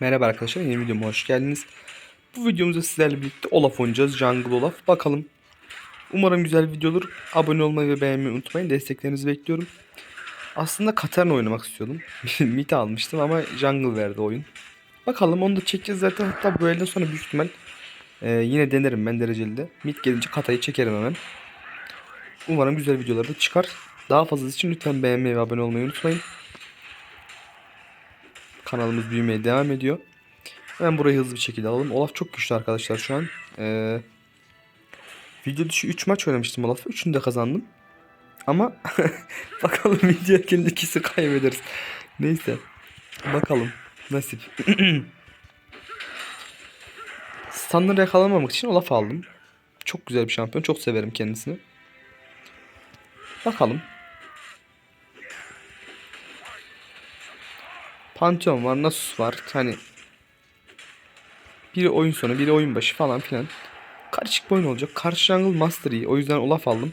Merhaba arkadaşlar yeni videoma hoş geldiniz. Bu videomuzda sizlerle birlikte Olaf oynayacağız. Jungle Olaf. Bakalım. Umarım güzel video olur. Abone olmayı ve beğenmeyi unutmayın. Desteklerinizi bekliyorum. Aslında Katarina oynamak istiyordum. Mid almıştım ama Jungle verdi oyun. Bakalım onu da çekeceğiz zaten. Hatta bu elden sonra büyük ihtimal e, yine denerim ben dereceli de. Mid gelince Kata'yı çekerim hemen. Umarım güzel videolar da çıkar. Daha fazlası için lütfen beğenmeyi ve abone olmayı unutmayın. Kanalımız büyümeye devam ediyor. Hemen burayı hızlı bir şekilde alalım. Olaf çok güçlü arkadaşlar şu an. Ee, video dışı 3 maç oynamıştım Olaf'ı. 3'ünü de kazandım. Ama bakalım video gelince ikisi kaybederiz. Neyse. Bakalım. Nasip. Standları yakalamamak için Olaf aldım. Çok güzel bir şampiyon. Çok severim kendisini. Bakalım. Pantheon var, Nasus var. Hani biri oyun sonu, biri oyun başı falan filan. Karışık bir oyun olacak. Karşı jungle Master iyi. O yüzden Olaf aldım.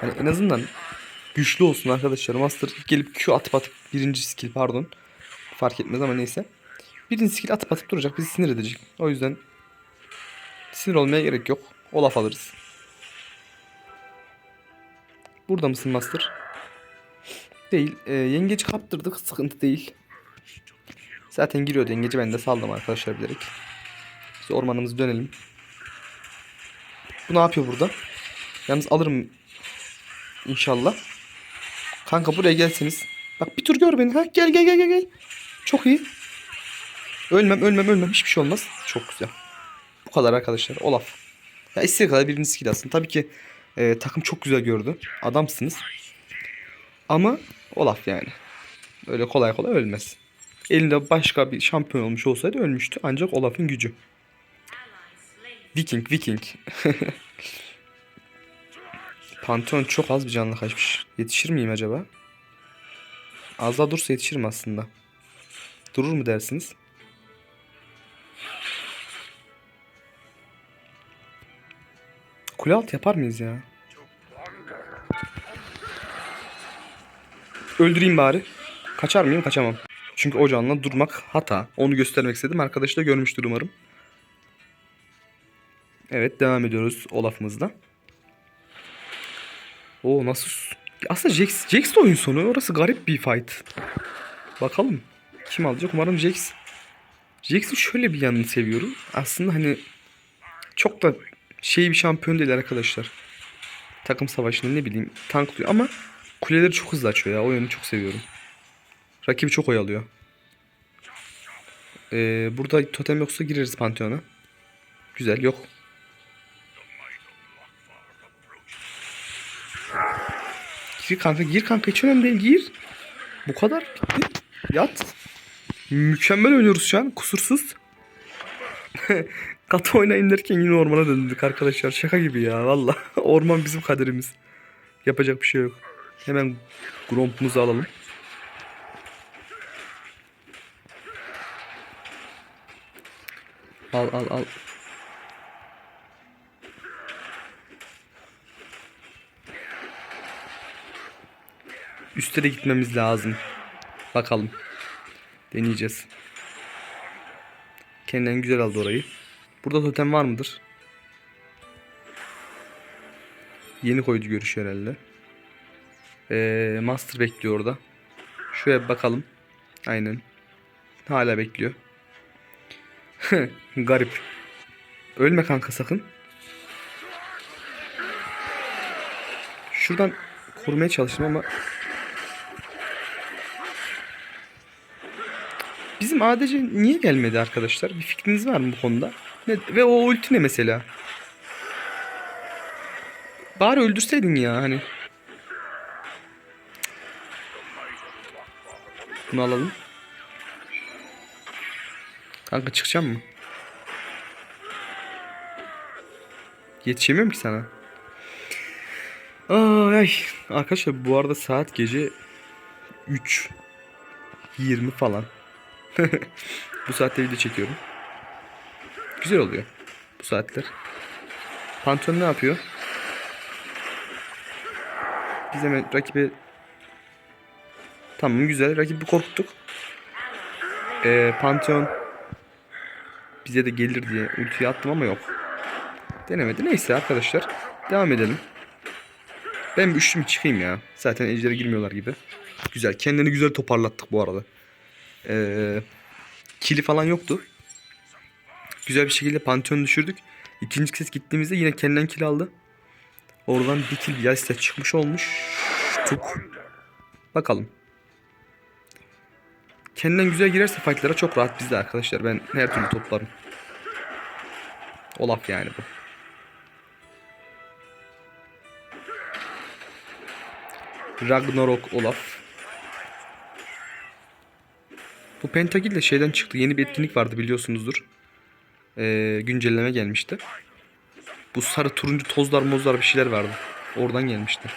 Hani en azından güçlü olsun arkadaşlar. Master gelip Q atıp atıp birinci skill pardon. Fark etmez ama neyse. Birinci skill atıp atıp duracak. Bizi sinir edecek. O yüzden sinir olmaya gerek yok. Olaf alırız. Burada mısın Master? Değil. E, yengeci kaptırdık. Sıkıntı değil. Zaten giriyordu yengeci ben de saldım arkadaşlar bilerek. Biz ormanımızı dönelim. Bu ne yapıyor burada? Yalnız alırım inşallah. Kanka buraya gelseniz. Bak bir tur gör beni. Ha gel gel gel gel. Çok iyi. Ölmem ölmem ölmem hiçbir şey olmaz. Çok güzel. Bu kadar arkadaşlar. Olaf. Ya istediği kadar birini skill alsın. Tabii ki e, takım çok güzel gördü. Adamsınız. Ama Olaf yani. Öyle kolay kolay ölmez. Elinde başka bir şampiyon olmuş olsaydı ölmüştü. Ancak Olaf'ın gücü. Viking, Viking. Pantheon çok az bir canlı kaçmış. Yetişir miyim acaba? Az daha dursa yetişirim aslında. Durur mu dersiniz? Kule alt yapar mıyız ya? Öldüreyim bari. Kaçar mıyım? Kaçamam. Çünkü o canla durmak hata. Onu göstermek istedim. Arkadaş da görmüştür umarım. Evet devam ediyoruz Olaf'ımızla. Oo nasıl... Aslında Jax, Jax de oyun sonu. Orası garip bir fight. Bakalım. Kim alacak? Umarım Jax. Jax'in şöyle bir yanını seviyorum. Aslında hani çok da şey bir şampiyon değil arkadaşlar. Takım savaşında ne bileyim tanklıyor ama kuleleri çok hızlı açıyor ya. O yönü çok seviyorum. Rakibi çok oyalıyor. Ee, burada totem yoksa gireriz Pantheon'a. Güzel yok. Gir kanka gir kanka hiç önemli değil gir. Bu kadar bitti. Yat. Mükemmel oynuyoruz şu an kusursuz. Katı oynayın derken yine ormana döndük arkadaşlar. Şaka gibi ya valla. Orman bizim kaderimiz. Yapacak bir şey yok. Hemen grompumuzu alalım. Al al al. Üste de gitmemiz lazım. Bakalım. Deneyeceğiz. Kendinden güzel aldı orayı. Burada totem var mıdır? Yeni koydu görüş herhalde. Ee, Master bekliyor orada. Şuraya bakalım. Aynen. Hala bekliyor. Garip. Ölme kanka sakın. Şuradan korumaya çalıştım ama Bizim ADC niye gelmedi arkadaşlar? Bir fikriniz var mı bu konuda? Ne, ve o ulti ne mesela? Bari öldürseydin ya hani. Bunu alalım. Kanka çıkacağım mı? Yetişemiyorum ki sana. Ay. Arkadaşlar bu arada saat gece 3 20 falan. bu saatte video çekiyorum. Güzel oluyor bu saatler. Pantheon ne yapıyor? Biz hemen rakibe Tamam güzel. Rakibi korkuttuk. Ee, Pantheon bize de gelir diye ultiyi attım ama yok. Denemedi. Neyse arkadaşlar. Devam edelim. Ben bir üçlü çıkayım ya. Zaten ejdere girmiyorlar gibi. Güzel. Kendini güzel toparlattık bu arada. Ee, kili falan yoktu. Güzel bir şekilde Pantheon düşürdük. İkinci kez gittiğimizde yine kendinden kill aldı. Oradan bir kill bir çıkmış olmuş. Tuk. Bakalım. Kendinden güzel girerse fightlara çok rahat bizde arkadaşlar. Ben her türlü toplarım. Olaf yani bu. Ragnarok Olaf. Bu Pentagil de şeyden çıktı. Yeni bir etkinlik vardı biliyorsunuzdur. Ee, güncelleme gelmişti. Bu sarı turuncu tozlar mozlar bir şeyler vardı. Oradan gelmişti.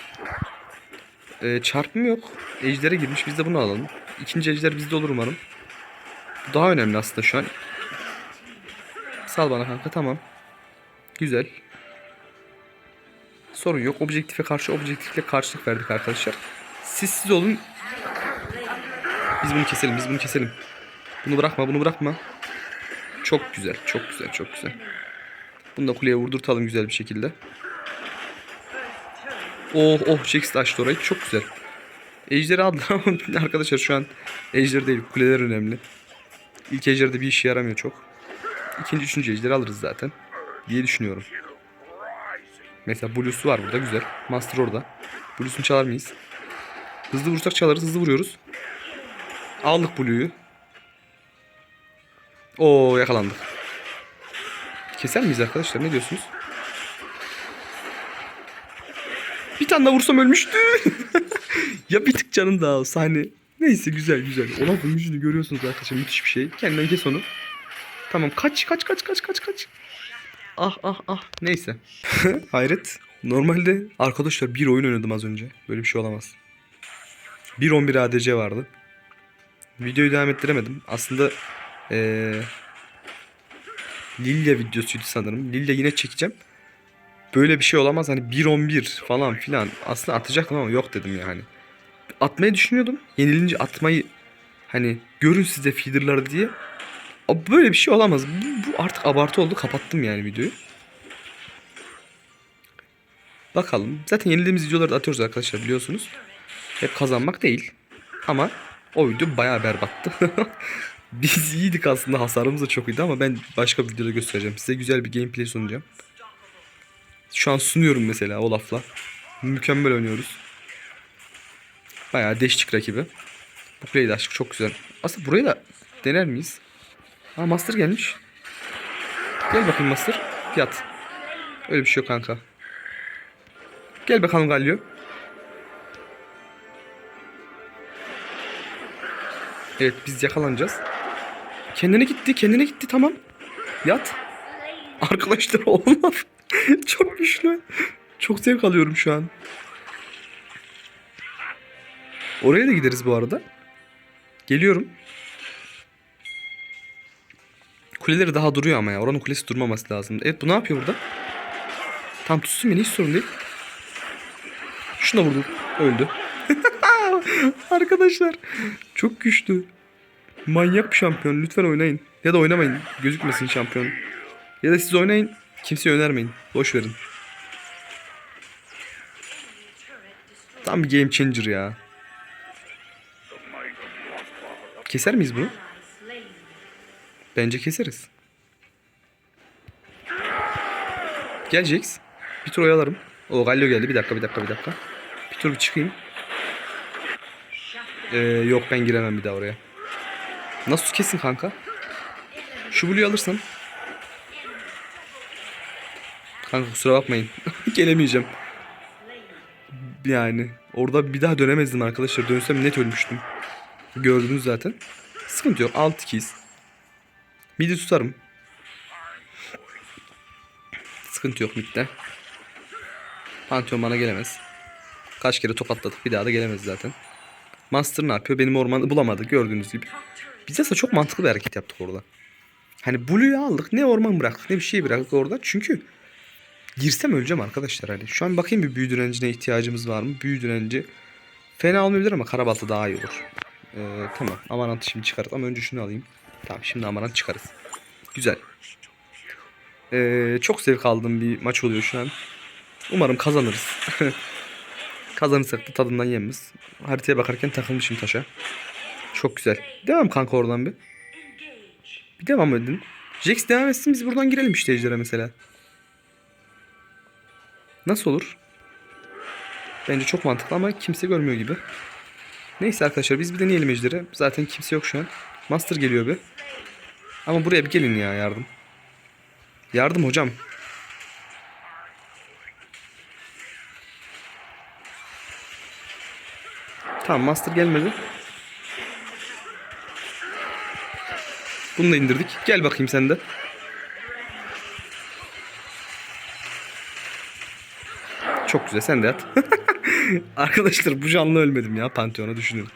Ee, çarpım yok. Ejder'e girmiş. Biz de bunu alalım. İkinci ejder bizde olur umarım. Bu daha önemli aslında şu an. Sal bana kanka tamam. Güzel. Sorun yok. Objektife karşı objektifle karşılık verdik arkadaşlar. Siz siz olun. Biz bunu keselim. Biz bunu keselim. Bunu bırakma. Bunu bırakma. Çok güzel. Çok güzel. Çok güzel. Bunu da kuleye vurdurtalım güzel bir şekilde. Oh oh Jax açtı orayı. Çok güzel. Ejderi aldı ama arkadaşlar şu an ejder değil. Kuleler önemli. İlk ejderde bir işe yaramıyor çok. İkinci, üçüncü ejderi alırız zaten. Diye düşünüyorum. Mesela Blue'su var burada güzel. Master orada. Blue'sunu çalar mıyız? Hızlı vursak çalarız. Hızlı vuruyoruz. Aldık Blue'yu. Oo yakalandık. Keser miyiz arkadaşlar? Ne diyorsunuz? Bir tane daha vursam ölmüştü. ya bir tık canın daha olsa hani. Neyse güzel güzel. Olaf'ın yüzünü görüyorsunuz arkadaşlar. Müthiş bir şey. Kendinden kes onu. Tamam kaç kaç kaç kaç kaç kaç. Ah ah ah. Neyse. Hayret. Normalde arkadaşlar bir oyun oynadım az önce. Böyle bir şey olamaz. 1.11 ADC vardı. Videoyu devam ettiremedim. Aslında ee, Lilya videosuydu sanırım. Lilya yine çekeceğim. Böyle bir şey olamaz. Hani 1.11 falan filan. Aslında atacaktım ama yok dedim yani. Atmayı düşünüyordum. Yenilince atmayı hani görün size feederlar diye. Böyle bir şey olamaz. Bu artık abartı oldu. Kapattım yani videoyu. Bakalım. Zaten yenildiğimiz videoları da atıyoruz arkadaşlar biliyorsunuz. Hep kazanmak değil. Ama o video bayağı berbattı. Biz iyiydik aslında. Hasarımız da çok iyiydi ama ben başka bir videoda göstereceğim. Size güzel bir gameplay sunacağım. Şu an sunuyorum mesela Olaf'la. Mükemmel oynuyoruz. Bayağı değişik rakibi. Bu play de çok güzel. Aslında burayı da dener miyiz? Ha Master gelmiş. Gel bakayım Master. Yat. Öyle bir şey yok kanka. Gel bakalım Galio. Evet biz yakalanacağız. Kendine gitti, kendine gitti tamam. Yat. Arkadaşlar olmaz. Çok güçlü. Çok zevk alıyorum şu an. Oraya da gideriz bu arada. Geliyorum. Kuleleri daha duruyor ama ya. Oranın kulesi durmaması lazım. Evet bu ne yapıyor burada? Tam tutsun beni hiç sorun değil. Şuna vurdum. Öldü. Arkadaşlar çok güçlü. Manyak bir şampiyon. Lütfen oynayın. Ya da oynamayın. Gözükmesin şampiyon. Ya da siz oynayın. Kimseye önermeyin. Boş verin. Tam bir game changer ya. Keser miyiz bunu? Bence keseriz. Gel Jax. Bir tur oyalarım. O Galio geldi. Bir dakika bir dakika bir dakika. Bir tur bir çıkayım. Ee, yok ben giremem bir daha oraya. Nasıl kesin kanka? Şu Blue'yu alırsan. Kanka kusura bakmayın. Gelemeyeceğim. Yani orada bir daha dönemezdim arkadaşlar. Dönsem net ölmüştüm. Gördünüz zaten. Sıkıntı yok. 6 keys. Midi tutarım. Sıkıntı yok midde. Pantheon bana gelemez. Kaç kere tokatladık bir daha da gelemez zaten. Master ne yapıyor? Benim ormanı bulamadı gördüğünüz gibi. Biz aslında çok mantıklı bir hareket yaptık orada. Hani Blue'yu aldık ne orman bıraktık ne bir şey bıraktık orada. Çünkü girsem öleceğim arkadaşlar hani. Şu an bakayım bir büyü direncine ihtiyacımız var mı? Büyü direnci fena olmayabilir ama karabalta daha iyi olur. Ee, tamam amarantı şimdi çıkarız ama önce şunu alayım. Tamam şimdi amarant çıkarız. Güzel. Ee, çok zevk aldığım bir maç oluyor şu an. Umarım kazanırız. Kazanırsak da tadından yenmez. Haritaya bakarken takılmışım taşa. Çok güzel. Devam kanka oradan bir. Bir devam edin. Jax devam etsin biz buradan girelim işte ejdere mesela. Nasıl olur? Bence çok mantıklı ama kimse görmüyor gibi. Neyse arkadaşlar biz bir deneyelim ejderi. Zaten kimse yok şu an. Master geliyor bir. Ama buraya bir gelin ya yardım. Yardım hocam. Tamam master gelmedi. Bunu da indirdik. Gel bakayım sen de. Çok güzel sen de yat. Arkadaşlar bu canlı ölmedim ya Pantheon'a düşünün.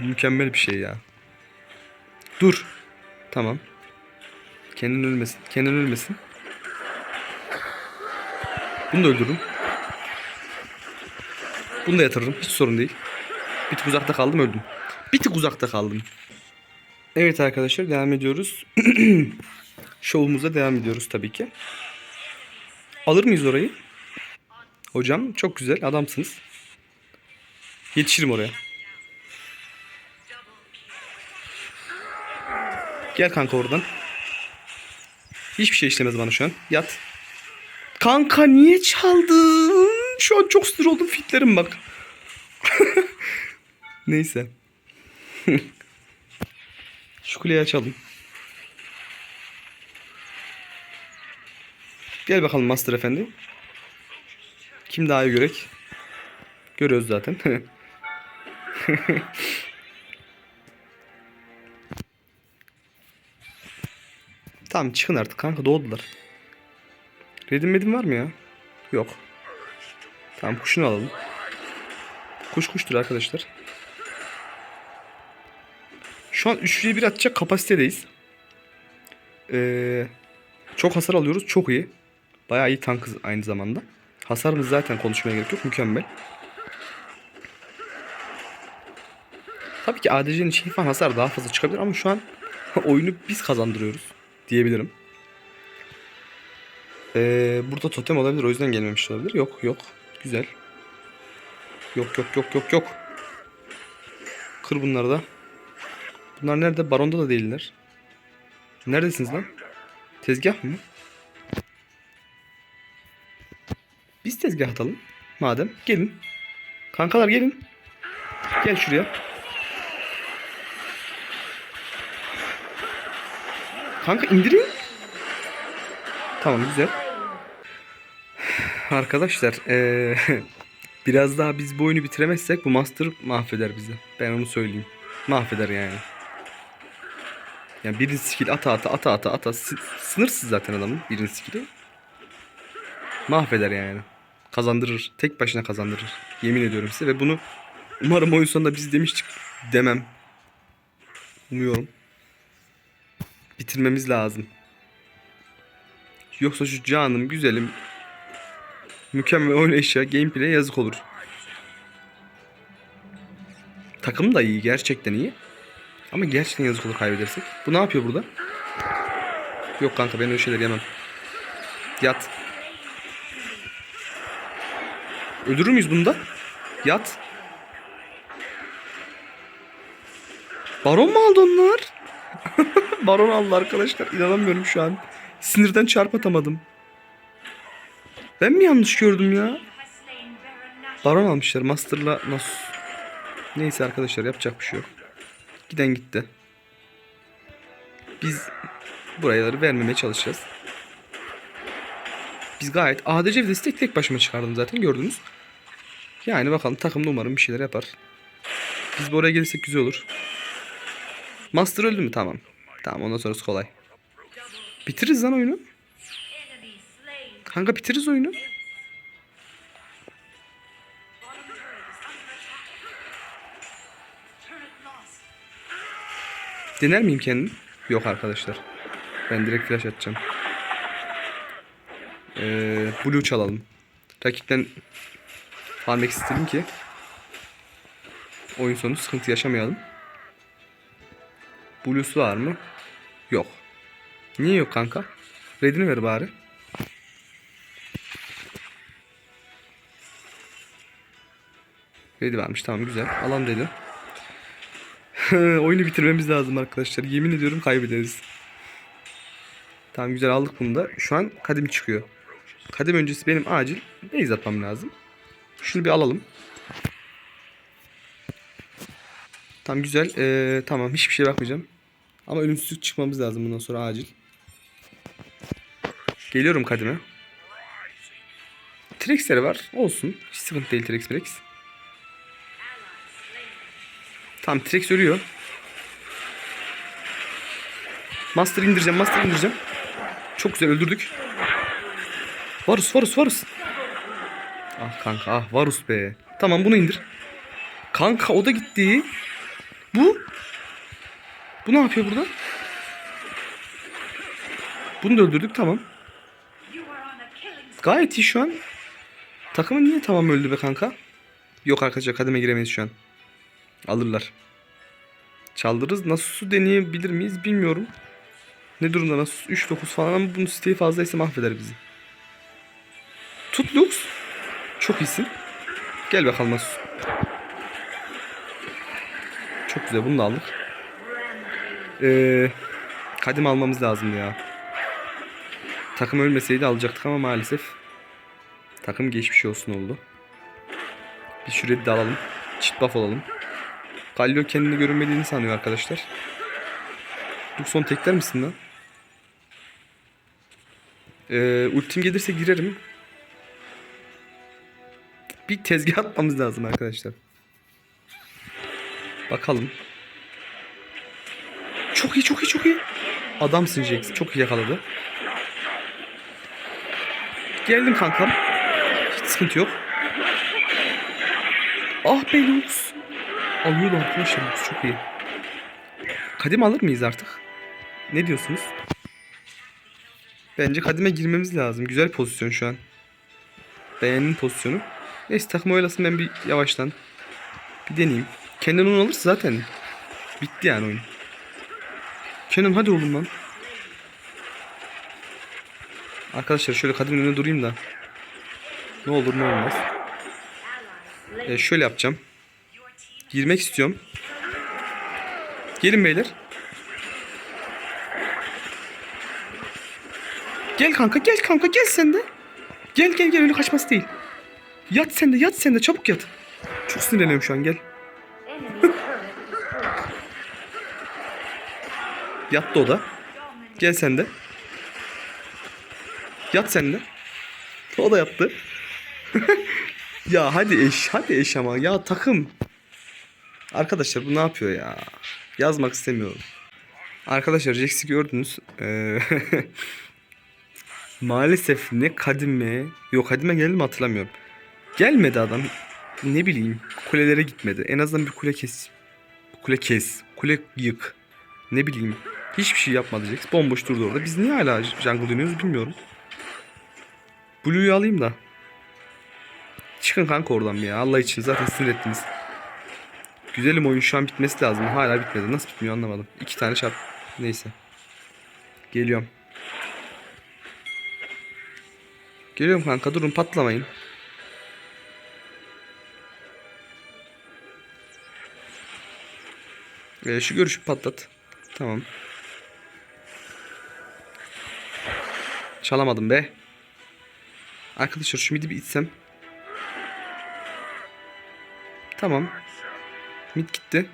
Mükemmel bir şey ya. Dur. Tamam. Kendin ölmesin. Kendin ölmesin. Bunu da öldürürüm. Bunu da yatırırım. Hiç sorun değil. Bir tık uzakta kaldım öldüm. Bir tık uzakta kaldım. Evet arkadaşlar devam ediyoruz. Şovumuza devam ediyoruz tabii ki. Alır mıyız orayı? Hocam çok güzel adamsınız. Yetişirim oraya. Gel kanka oradan. Hiçbir şey işlemez bana şu an. Yat. Kanka niye çaldın? Şu an çok sinir oldum fitlerim bak. Neyse. Şu kuleyi açalım. Gel bakalım Master Efendi. Kim daha iyi görek? Görüyoruz zaten. tamam çıkın artık kanka doğdular. Redim medim var mı ya? Yok. Tamam kuşunu alalım. Kuş kuştur arkadaşlar. Şu an 3'lüye 1 atacak kapasitedeyiz. Ee, çok hasar alıyoruz. Çok iyi. Bayağı iyi tankız aynı zamanda. Hasarımız zaten konuşmaya gerek yok. Mükemmel. Tabii ki ADC'nin şey falan hasar daha fazla çıkabilir ama şu an oyunu biz kazandırıyoruz diyebilirim. Ee, burada totem olabilir o yüzden gelmemiş olabilir. Yok yok. Güzel. Yok yok yok yok yok. Kır bunları da. Bunlar nerede? Baronda da değiller. Neredesiniz lan? Tezgah mı? Biz tezgah atalım. Madem. Gelin. Kankalar gelin. Gel şuraya. Kanka indirin. Tamam güzel. Arkadaşlar eee, biraz daha biz bu oyunu bitiremezsek bu master mahveder bizi. Ben onu söyleyeyim. Mahveder yani. Yani birinci skill ata ata ata ata ata sınırsız zaten adamın birinci skill'i. Mahveder yani. Kazandırır. Tek başına kazandırır. Yemin ediyorum size ve bunu umarım oyun sonunda biz demiştik demem. Umuyorum. Bitirmemiz lazım. Yoksa şu canım güzelim mükemmel oynayışa gameplay yazık olur. Takım da iyi gerçekten iyi. Ama gerçekten yazık olur kaybedersek. Bu ne yapıyor burada? Yok kanka ben öyle şeyler yemem. Yat. Öldürür müyüz bunu da? Yat. Baron mu aldı onlar? Baron aldı arkadaşlar. İnanamıyorum şu an. Sinirden çarp atamadım. Ben mi yanlış gördüm ya? Baron almışlar. Master'la nasıl? Neyse arkadaşlar yapacak bir şey yok. Giden gitti. Biz buraları vermemeye çalışacağız. Biz gayet ADC destek tek başıma çıkardım zaten gördünüz. Yani bakalım takımda umarım bir şeyler yapar. Biz bu oraya gelirsek güzel olur. Master öldü mü? Tamam. Tamam ondan sonrası kolay. Bitiririz lan oyunu. Kanka bitiririz oyunu. Dener miyim kendim? Yok arkadaşlar. Ben direkt flash atacağım. Ee, blue çalalım. Rakipten farmek istedim ki oyun sonu sıkıntı yaşamayalım. Blue'su var mı? Yok. Niye yok kanka? Redini ver bari. Ready vermiş tamam güzel. Alan dedi. Oyunu bitirmemiz lazım arkadaşlar. Yemin ediyorum kaybederiz. Tamam güzel aldık bunu da. Şu an kadim çıkıyor. Kadim öncesi benim acil base atmam lazım. Şunu bir alalım. Tamam güzel. Ee, tamam hiçbir şey bakmayacağım. Ama ölümsüzlük çıkmamız lazım bundan sonra acil. Geliyorum kadime. Trix'leri var. Olsun. Hiç sıkıntı değil Trix Trix. Tamam Trix ölüyor. Master indireceğim. Master indireceğim. Çok güzel öldürdük. Varus Varus Varus. Ah kanka ah Varus be. Tamam bunu indir. Kanka o da gitti. Bu. Bu ne yapıyor burada? Bunu da öldürdük tamam. Gayet iyi şu an. Takımın niye tamam öldü be kanka? Yok arkadaşlar kademe giremeyiz şu an. Alırlar. Çaldırırız. Nasus'u deneyebilir miyiz bilmiyorum. Ne durumda Nasus? 3-9 falan ama bunun siteyi fazlaysa mahveder bizi. Tut Lux. Çok iyisin. Gel bakalım Nasus. Çok güzel bunu da aldık. Ee, kadim almamız lazım ya. Takım ölmeseydi alacaktık ama maalesef takım geçmiş olsun oldu. Bir şurayı de alalım. Çift buff alalım. Galio kendini görünmediğini sanıyor arkadaşlar. Luxon tekler misin lan? Ee, ultim gelirse girerim. Bir tezgah atmamız lazım arkadaşlar. Bakalım. Çok iyi çok iyi çok iyi. Adamsın Jax. Çok iyi yakaladı. Geldim kankam. Hiç sıkıntı yok. Ah be Lux. Alıyordu arkadaşlar Lux çok iyi. Kadim alır mıyız artık? Ne diyorsunuz? Bence kadime girmemiz lazım. Güzel pozisyon şu an. Beğendim pozisyonu. Neyse takım oylasın ben bir yavaştan. Bir deneyeyim. Kenan onu alırsa zaten bitti yani oyun. Kenan hadi oğlum lan. Arkadaşlar şöyle kadimin önüne durayım da. Ne olur ne olmaz. Ee, şöyle yapacağım. Girmek istiyorum. Gelin beyler. Gel kanka gel kanka gel sen de. Gel gel gel öyle kaçması değil. Yat sen de yat sen de çabuk yat. Çok sinirleniyorum şu an gel. Yattı o da. Gel sen de. Yat sen de. O da yattı. ya hadi eş, hadi eş ama. Ya takım. Arkadaşlar bu ne yapıyor ya? Yazmak istemiyorum. Arkadaşlar Jax'i gördünüz. Ee, Maalesef ne kadime yok kadime geldi mi hatırlamıyorum. Gelmedi adam. Ne bileyim kulelere gitmedi. En azından bir kule kes. Kule kes. Kule yık. Ne bileyim. Hiçbir şey yapmadı Jax. Bomboş durdu orada. Biz niye hala jungle dönüyoruz bilmiyorum. Blue'yu alayım da. Çıkın kanka oradan ya. Allah için zaten sinir ettiniz. Güzelim oyun şu an bitmesi lazım. Hala bitmedi. Nasıl bitmiyor anlamadım. İki tane çarp. Neyse. Geliyorum. Geliyorum kanka durun patlamayın. Ee, şu görüşü patlat. Tamam. Çalamadım be. Arkadaşlar şu midi bir itsem. Tamam. Mid gitti.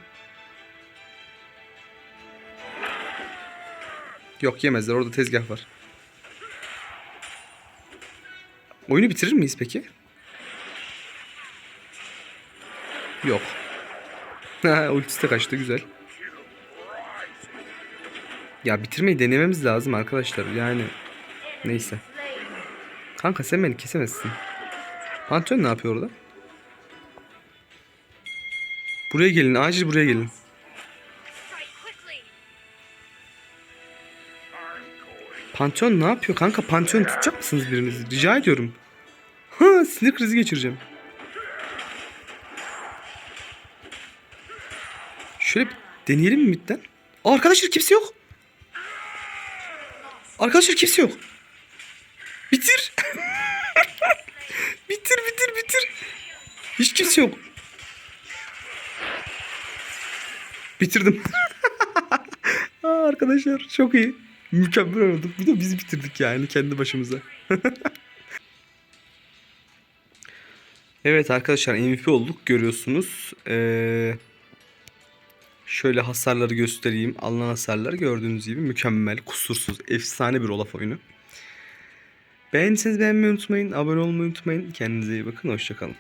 Yok yemezler orada tezgah var. Oyunu bitirir miyiz peki? Yok. Ultisi de kaçtı güzel. Ya bitirmeyi denememiz lazım arkadaşlar. Yani neyse. Kanka sen beni kesemezsin. Pantheon ne yapıyor orada? Buraya gelin. Acil buraya gelin. Pantheon ne yapıyor kanka? Pantheon tutacak mısınız birinizi? Rica ediyorum. Ha, sinir krizi geçireceğim. Şöyle deneyelim mi midden? Arkadaşlar kimse yok. Arkadaşlar kimse yok. Bitir. bitir bitir bitir. Hiç kimse yok. Bitirdim. Aa, arkadaşlar çok iyi. Mükemmel olduk. Bir de biz bitirdik yani kendi başımıza. evet arkadaşlar MVP olduk görüyorsunuz. Ee, şöyle hasarları göstereyim. Alınan hasarlar gördüğünüz gibi mükemmel, kusursuz, efsane bir Olaf oyunu. Beğendiyseniz beğenmeyi unutmayın. Abone olmayı unutmayın. Kendinize iyi bakın. Hoşçakalın.